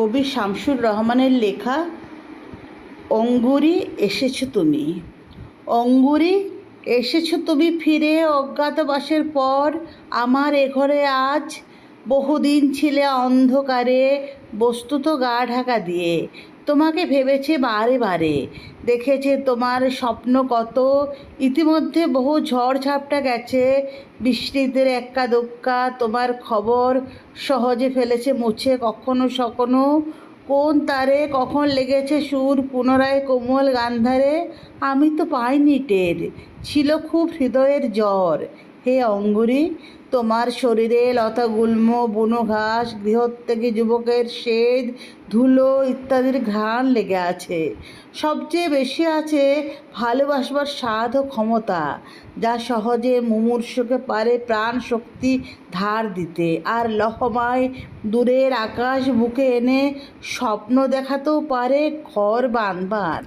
কবি শামসুর রহমানের লেখা, অঙ্গুরি এসেছ তুমি। অঙ্গুরি এসেছ তুমি ফিরে অজ্ঞাতবাসের পর, আমার এ ঘরে আজ বহুদিন ছিলে অন্ধকারে, বস্তুত গা ঢাকা দিয়ে। তোমাকে ভেবেছে বারে বারে। দেখেছে তোমার স্বপ্ন কত। ইতিমধ্যে বহু ঝড় ঝাপটা গেছে। বৃষ্টিদের এক্কা দোক্কা তোমার খবর সহজে ফেলেছে মুছে কখনো সখনো কোন তারে কখন লেগেছে সুর পুনরায় কোমল গান্ধারে। আমি তো পাইনি টের। ছিল খুব হৃদয়ের জ্বর। হে অঙ্গুরি, তোমার শরীরে লতা গুল্ম, বুনো ঘাস গৃহত্যাগী যুবকের শেদ ধুলো ইত্যাদির ঘ্রাণ লেগে আছে। সবচেয়ে বেশি আছে ভালোবাসবার স্বাদ ও ক্ষমতা, যা সহজে মুমূর্ষকে পারে প্রাণ শক্তি ধার দিতে। আর লহমায় দূরের আকাশ বুকে এনে স্বপ্ন দেখাতেও পারে ঘর বানবার।